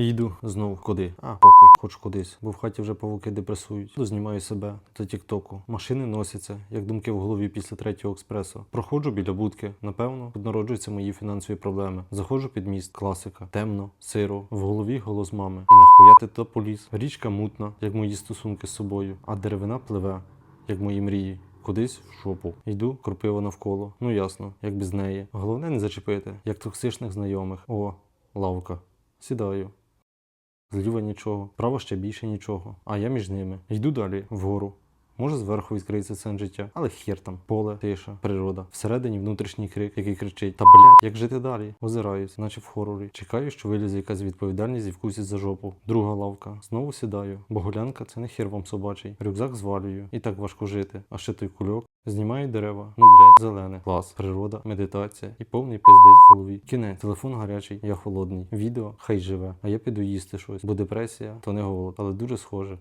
Їду знов куди. А, похуй, хоч кудись, бо в хаті вже павуки депресують. То знімаю себе та тіктоку. Машини носяться, як думки в голові після третього експресу. Проходжу біля будки. Напевно, тут народжуються мої фінансові проблеми. Заходжу під міст, класика. Темно, сиро, в голові голос мами. І нахуя ти туди поліз? Річка мутна, як мої стосунки з собою, а деревина пливе, як мої мрії. Кудись в жопу. Йду, кропива навколо. Ну ясно, як без неї. Головне не зачепити, як токсичних знайомих. О, лавка. Сідаю. Зліва нічого, право ще більше нічого, а я між ними. Йду далі, вгору. Може зверху відкриється сцен життя, але хер там, поле, тиша, природа. Всередині внутрішній крик, який кричить: Та блядь, як жити далі? Озираюсь, наче в хорорі. Чекаю, що вилізе якась відповідальність і вкусить за жопу. Друга лавка. Знову сідаю. Бо гулянка це не хер вам собачий. Рюкзак звалюю. І так важко жити. А ще той кульок. Знімаю дерева. Ну блядь, зелене. Клас, природа, медитація і повний пиздець в голові. Кінець. Телефон гарячий, я холодний. Відео хай живе. А я піду їсти щось. Бо депресія то не голод, але дуже схоже.